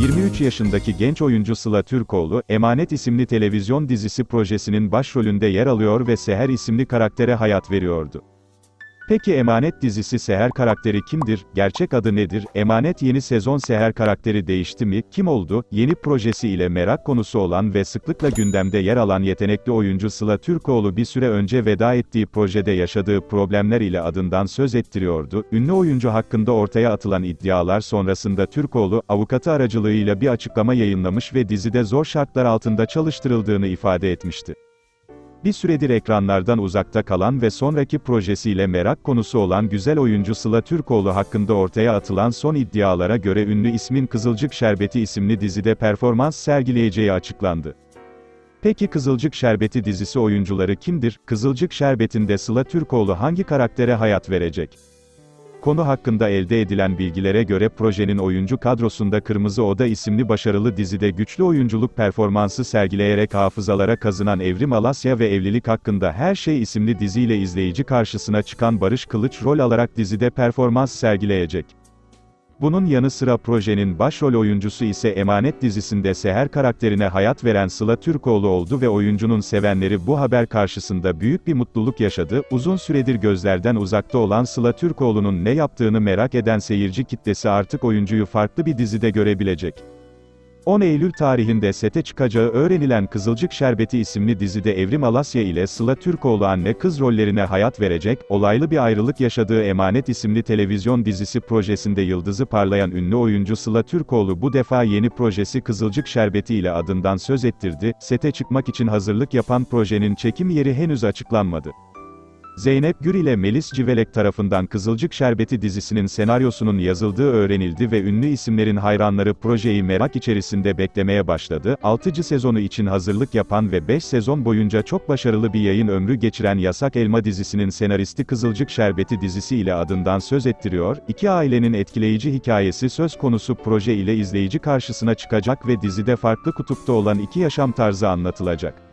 23 yaşındaki genç oyuncu Sıla Türkoğlu, Emanet isimli televizyon dizisi projesinin başrolünde yer alıyor ve Seher isimli karaktere hayat veriyordu. Peki Emanet dizisi Seher karakteri kimdir? Gerçek adı nedir? Emanet yeni sezon Seher karakteri değişti mi? Kim oldu? Yeni projesi ile merak konusu olan ve sıklıkla gündemde yer alan yetenekli oyuncu Sıla Türkoğlu bir süre önce veda ettiği projede yaşadığı problemler ile adından söz ettiriyordu. Ünlü oyuncu hakkında ortaya atılan iddialar sonrasında Türkoğlu, avukatı aracılığıyla bir açıklama yayınlamış ve dizide zor şartlar altında çalıştırıldığını ifade etmişti. Bir süredir ekranlardan uzakta kalan ve sonraki projesiyle merak konusu olan güzel oyuncu Sıla Türkoğlu hakkında ortaya atılan son iddialara göre ünlü ismin Kızılcık Şerbeti isimli dizide performans sergileyeceği açıklandı. Peki Kızılcık Şerbeti dizisi oyuncuları kimdir? Kızılcık Şerbeti'nde Sıla Türkoğlu hangi karaktere hayat verecek? Konu hakkında elde edilen bilgilere göre projenin oyuncu kadrosunda Kırmızı Oda isimli başarılı dizide güçlü oyunculuk performansı sergileyerek hafızalara kazınan Evrim Alasya ve Evlilik Hakkında Her Şey isimli diziyle izleyici karşısına çıkan Barış Kılıç rol alarak dizide performans sergileyecek. Bunun yanı sıra projenin başrol oyuncusu ise Emanet dizisinde Seher karakterine hayat veren Sıla Türkoğlu oldu ve oyuncunun sevenleri bu haber karşısında büyük bir mutluluk yaşadı. Uzun süredir gözlerden uzakta olan Sıla Türkoğlu'nun ne yaptığını merak eden seyirci kitlesi artık oyuncuyu farklı bir dizide görebilecek. 10 Eylül tarihinde sete çıkacağı öğrenilen Kızılcık Şerbeti isimli dizide Evrim Alasya ile Sıla Türkoğlu anne kız rollerine hayat verecek, olaylı bir ayrılık yaşadığı Emanet isimli televizyon dizisi projesinde yıldızı parlayan ünlü oyuncu Sıla Türkoğlu bu defa yeni projesi Kızılcık Şerbeti ile adından söz ettirdi, sete çıkmak için hazırlık yapan projenin çekim yeri henüz açıklanmadı. Zeynep Gür ile Melis Civelek tarafından Kızılcık Şerbeti dizisinin senaryosunun yazıldığı öğrenildi ve ünlü isimlerin hayranları projeyi merak içerisinde beklemeye başladı. 6. sezonu için hazırlık yapan ve 5 sezon boyunca çok başarılı bir yayın ömrü geçiren Yasak Elma dizisinin senaristi Kızılcık Şerbeti dizisi ile adından söz ettiriyor. İki ailenin etkileyici hikayesi söz konusu proje ile izleyici karşısına çıkacak ve dizide farklı kutupta olan iki yaşam tarzı anlatılacak.